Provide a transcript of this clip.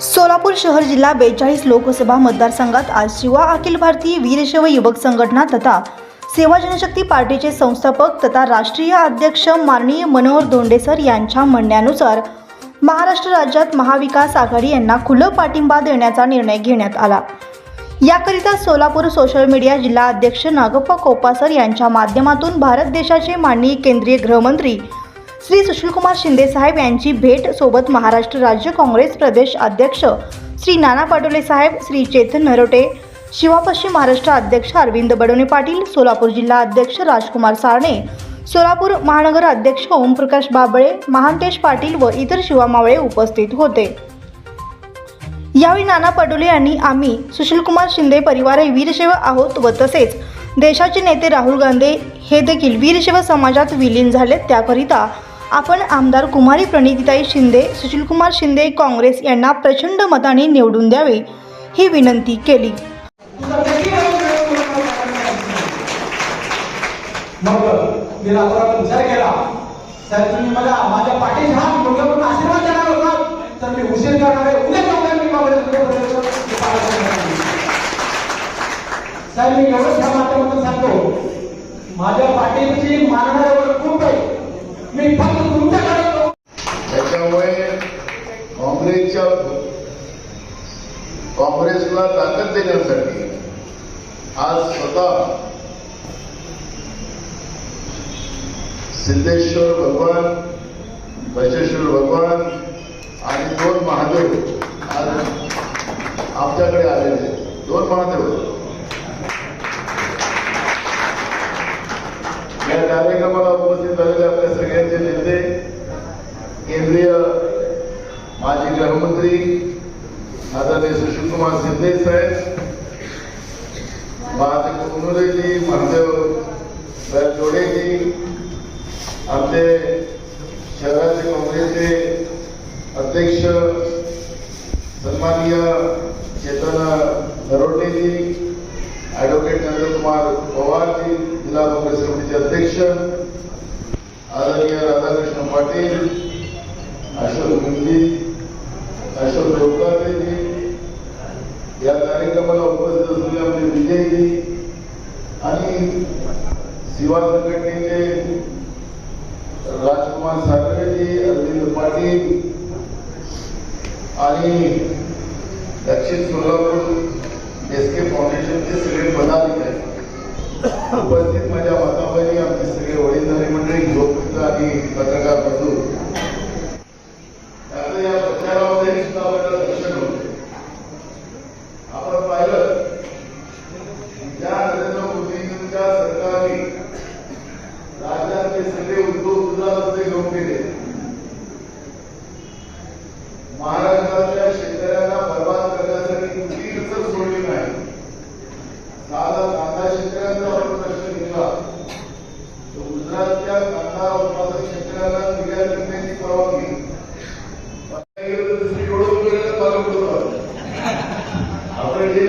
सोलापूर शहर जिल्हा बेचाळीस लोकसभा मतदारसंघात आज शिवा अखिल भारतीय वीरशैव युवक संघटना तथा सेवा जनशक्ती पार्टीचे संस्थापक तथा राष्ट्रीय अध्यक्ष माननीय मनोहर धोंडे सर यांच्या म्हणण्यानुसार महाराष्ट्र राज्यात महाविकास आघाडी यांना खुलं पाठिंबा देण्याचा निर्णय घेण्यात आला. याकरिता सोलापूर सोशल मीडिया जिल्हा अध्यक्ष नागप्पा कोपासर यांच्या माध्यमातून भारत देशाचे माननीय केंद्रीय गृहमंत्री श्री सुशीलकुमार शिंदे साहेब यांची भेट सोबत महाराष्ट्र राज्य काँग्रेस प्रदेश अध्यक्ष श्री नाना पाटोले साहेब श्री चेतन नरोटे शिवापश्चिम महाराष्ट्र अध्यक्ष अरविंद बडोने पाटील सोलापूर जिल्हा अध्यक्ष राजकुमार सारणे सोलापूर महानगर अध्यक्ष ओमप्रकाश बाबळे महांतेश पाटील व इतर शिवामावळे उपस्थित होते. यावेळी नाना पटोले यांनी आम्ही सुशीलकुमार शिंदे परिवार हे वीरशैव आहोत व तसेच देशाचे नेते राहुल गांधी हे देखील वीरशैव समाजात विलीन झालेत त्याकरिता आपण आमदार कुमारी प्रणितीताई शिंदे सुशीलकुमार शिंदे काँग्रेस यांना प्रचंड मताने निवडून द्यावे ही विनंती केली. माझ्या काँग्रेसला ताकद देण्यासाठी आज स्वतः सिद्धेश्वर भगवान बचेश्वर भगवान आणि दोन महादेव आज आमच्याकडे आलेले आहेत. दोन महादेव या कार्यक्रमाला उपस्थित झालेले आपल्या सगळ्यांचे नेते केंद्रीय माजी गृहमंत्री आदरणीय सुशीलकुमार शिंदे साहेब महादेव कुनुरेजी महादेव साहेब जोडेजी आमचे शहराचे काँग्रेसचे अध्यक्ष सन्माननीय चेतन नरोटेजी ॲडव्होकेट नंदकुमार पवारजी जिल्हा काँग्रेस कमिटीचे अध्यक्ष आदरणीय राधाकृष्ण पाटील अशोक मुंडी अशोक देवकारेजी या कार्यक्रमाला उपस्थित विजयजी आणि शिवा संघटनेचे राजकुमार सागरेजी अरविंद पाटील आणि दक्षिण सोलापूर एस के फाउंडेशनचे सगळे पदाधिकारी उपस्थित माझ्या वातावरणी आमचे सगळे वडीलधारी मंडळी लोकमित्र आणि पत्रकार बंधू सगळे उद्योग गुजरातमध्ये घेऊन गेले महाराष्ट्राच्या शेतकऱ्यांना बर्बाद करण्यासाठी कुठलीही कसर सोडली नाही. साधा कांदा शेतकऱ्यांचा आपण प्रश्न घेतला तर गुजरातच्या कांदा उत्पादक शेतकऱ्यांना निर्यात करण्याची परवानगी आपण जे